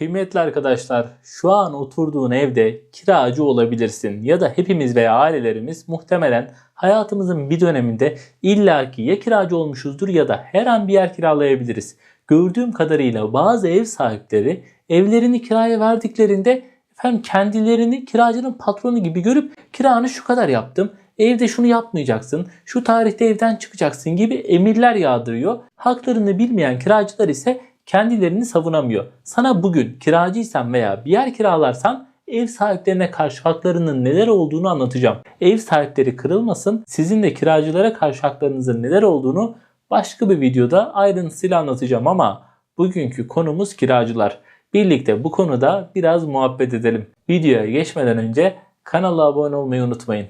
Kıymetli arkadaşlar, şu an oturduğun evde kiracı olabilirsin ya da hepimiz veya ailelerimiz muhtemelen hayatımızın bir döneminde illaki ya kiracı olmuşuzdur ya da her an bir yer kiralayabiliriz. Gördüğüm kadarıyla bazı ev sahipleri evlerini kiraya verdiklerinde efendim kendilerini kiracının patronu gibi görüp kiranı şu kadar yaptım, evde şunu yapmayacaksın, şu tarihte evden çıkacaksın gibi emirler yağdırıyor. Haklarını bilmeyen kiracılar ise kendilerini savunamıyor. Sana bugün kiracıysan veya bir yer kiralarsan ev sahiplerine karşı haklarının neler olduğunu anlatacağım. Ev sahipleri kırılmasın, sizin de kiracılara karşı haklarınızın neler olduğunu başka bir videoda ayrıntısıyla anlatacağım ama bugünkü konumuz kiracılar. Birlikte bu konuda biraz muhabbet edelim. Videoya geçmeden önce kanala abone olmayı unutmayın.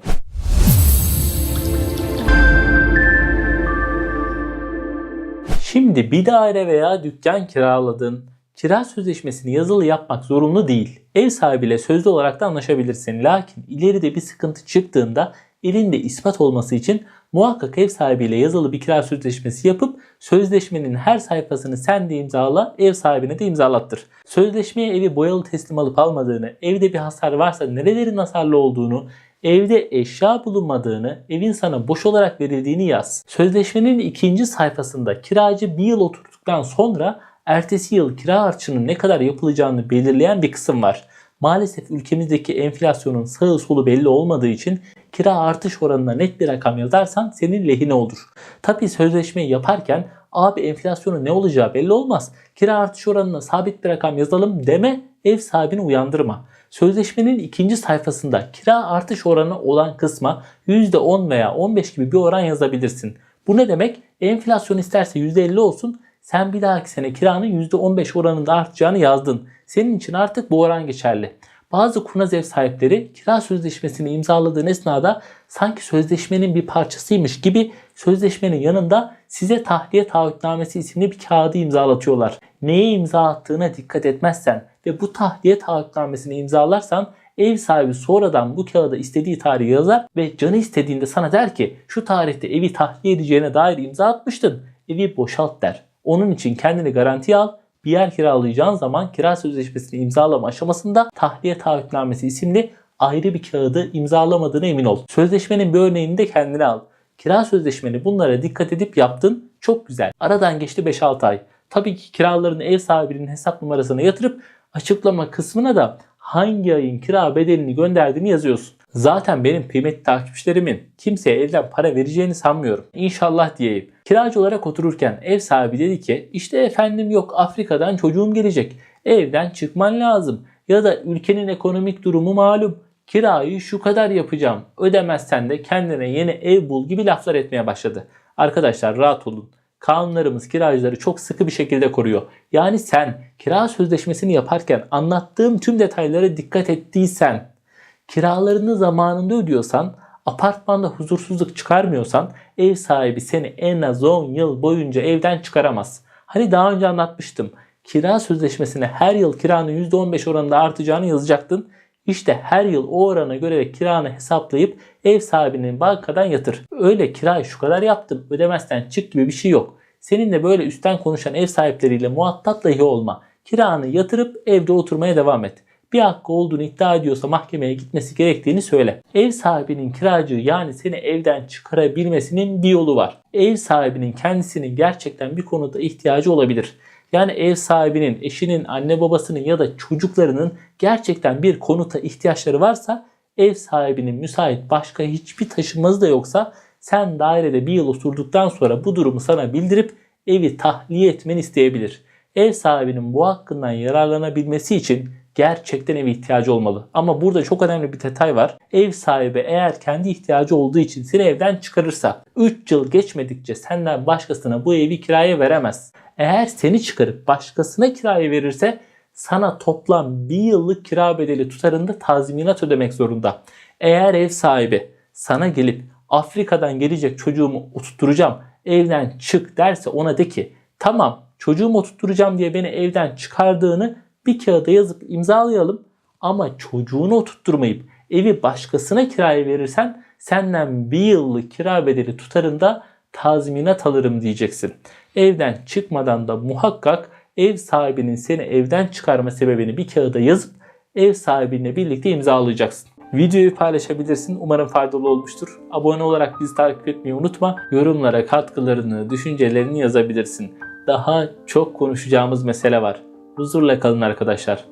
Şimdi bir daire veya dükkan kiraladın. Kira sözleşmesini yazılı yapmak zorunlu değil. Ev sahibiyle sözlü olarak da anlaşabilirsin. Lakin ileride bir sıkıntı çıktığında elinde ispat olması için muhakkak ev sahibiyle yazılı bir kira sözleşmesi yapıp sözleşmenin her sayfasını sen de imzala, ev sahibine de imzalattır. Sözleşmeye evi boyalı teslim alıp almadığını, evde bir hasar varsa nerelerin hasarlı olduğunu, evde eşya bulunmadığını, evin sana boş olarak verildiğini yaz. Sözleşmenin ikinci sayfasında kiracı bir yıl oturduktan sonra ertesi yıl kira artışının ne kadar yapılacağını belirleyen bir kısım var. Maalesef ülkemizdeki enflasyonun sağı solu belli olmadığı için kira artış oranına net bir rakam yazarsan senin lehine olur. Tabi sözleşmeyi yaparken abi enflasyonun ne olacağı belli olmaz. Kira artış oranına sabit bir rakam yazalım deme ev sahibini uyandırma. Sözleşmenin ikinci sayfasında kira artış oranı olan kısma %10 veya 15 gibi bir oran yazabilirsin. Bu ne demek? Enflasyon isterse %50 olsun sen bir dahaki sene kiranın %15 oranında artacağını yazdın. Senin için artık bu oran geçerli. Bazı kurnaz ev sahipleri kira sözleşmesini imzaladığın esnada sanki sözleşmenin bir parçasıymış gibi sözleşmenin yanında size tahliye taahhütnamesi isimli bir kağıdı imzalatıyorlar. Neye imza attığına dikkat etmezsen ve bu tahliye taahhütnamesini imzalarsan ev sahibi sonradan bu kağıda istediği tarihi yazar ve canı istediğinde sana der ki şu tarihte evi tahliye edeceğine dair imza atmıştın. Evi boşalt der. Onun için kendini garantiye al. Bir yer kiralayacağın zaman kira sözleşmesini imzalama aşamasında tahliye taahhütnamesi isimli ayrı bir kağıdı imzalamadığına emin ol. Sözleşmenin bir örneğini de kendine al. Kira sözleşmeni bunlara dikkat edip yaptın. Çok güzel. Aradan geçti 5-6 ay. Tabii ki kiralarını ev sahibinin hesap numarasına yatırıp açıklama kısmına da hangi ayın kira bedelini gönderdiğini yazıyorsun. Zaten benim kıymetli takipçilerimin kimseye evden para vereceğini sanmıyorum. İnşallah diyeyim. Kiracı olarak otururken ev sahibi dedi ki işte efendim yok Afrika'dan çocuğum gelecek. Evden çıkman lazım. Ya da ülkenin ekonomik durumu malum. Kirayı şu kadar yapacağım. Ödemezsen de kendine yeni ev bul gibi laflar etmeye başladı. Arkadaşlar rahat olun. Kanunlarımız kiracıları çok sıkı bir şekilde koruyor. Yani sen kira sözleşmesini yaparken anlattığım tüm detaylara dikkat ettiysen, kiralarını zamanında ödüyorsan, apartmanda huzursuzluk çıkarmıyorsan ev sahibi seni en az 10 yıl boyunca evden çıkaramaz. Hani daha önce anlatmıştım. Kira sözleşmesine her yıl kiranın %15 oranında artacağını yazacaktın. İşte her yıl o orana göre kiranı hesaplayıp ev sahibinin bankadan yatır. Öyle kirayı şu kadar yaptım ödemezsen çık gibi bir şey yok. Seninle böyle üstten konuşan ev sahipleriyle muhatap dahi olma. Kiranı yatırıp evde oturmaya devam et. Bir hakkı olduğunu iddia ediyorsa mahkemeye gitmesi gerektiğini söyle. Ev sahibinin kiracı yani seni evden çıkarabilmesinin bir yolu var. Ev sahibinin kendisinin gerçekten bir konuda ihtiyacı olabilir. Yani ev sahibinin, eşinin, anne babasının ya da çocuklarının gerçekten bir konuta ihtiyaçları varsa ev sahibinin müsait başka hiçbir taşınmazı da yoksa sen dairede bir yıl oturduktan sonra bu durumu sana bildirip evi tahliye etmeni isteyebilir. Ev sahibinin bu hakkından yararlanabilmesi için gerçekten eve ihtiyacı olmalı. Ama burada çok önemli bir detay var. Ev sahibi eğer kendi ihtiyacı olduğu için seni evden çıkarırsa 3 yıl geçmedikçe senden başkasına bu evi kiraya veremez. Eğer seni çıkarıp başkasına kiraya verirse sana toplam bir yıllık kira bedeli tutarında tazminat ödemek zorunda. Eğer ev sahibi sana gelip Afrika'dan gelecek çocuğumu oturtturacağım evden çık derse ona de ki tamam çocuğumu oturtturacağım diye beni evden çıkardığını bir kağıda yazıp imzalayalım ama çocuğunu oturtturmayıp evi başkasına kiraya verirsen senden bir yıllık kira bedeli tutarında tazminat alırım diyeceksin. Evden çıkmadan da muhakkak ev sahibinin seni evden çıkarma sebebini bir kağıda yazıp ev sahibinle birlikte imzalayacaksın. Videoyu paylaşabilirsin. Umarım faydalı olmuştur. Abone olarak bizi takip etmeyi unutma. Yorumlara katkılarını, düşüncelerini yazabilirsin. Daha çok konuşacağımız mesele var. Huzurla kalın arkadaşlar.